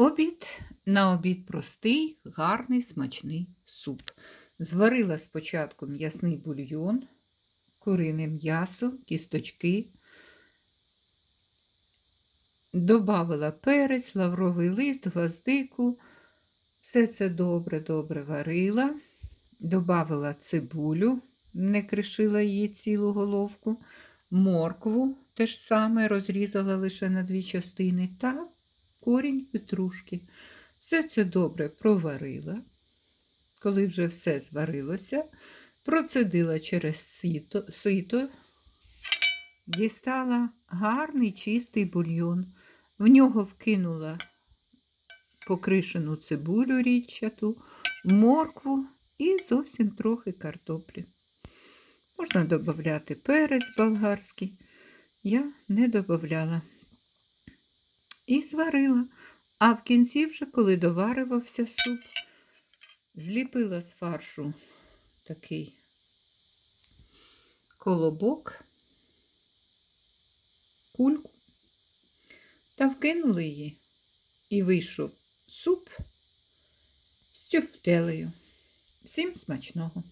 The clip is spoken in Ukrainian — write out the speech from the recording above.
Обід на обід простий, гарний, смачний суп. Зварила спочатку м'ясний бульйон, курине м'ясо, кісточки. Добавила перець, лавровий лист, гвоздику. Все це добре-добре варила. Добавила цибулю, не кришила її цілу головку, моркву теж саме розрізала лише на дві частини та корінь петрушки. Все це добре проварила. Коли вже все зварилося, процедила через сито, сито, дістала гарний чистий бульйон. В нього вкинула покришену цибулю річчату, моркву і зовсім трохи картоплі. Можна додати перець болгарський. Я не додавала. І зварила. А в кінці, вже, коли доварювався суп, зліпила з фаршу такий колобок, кульку та вкинули її. І вийшов суп з тюфтелею. Всім смачного!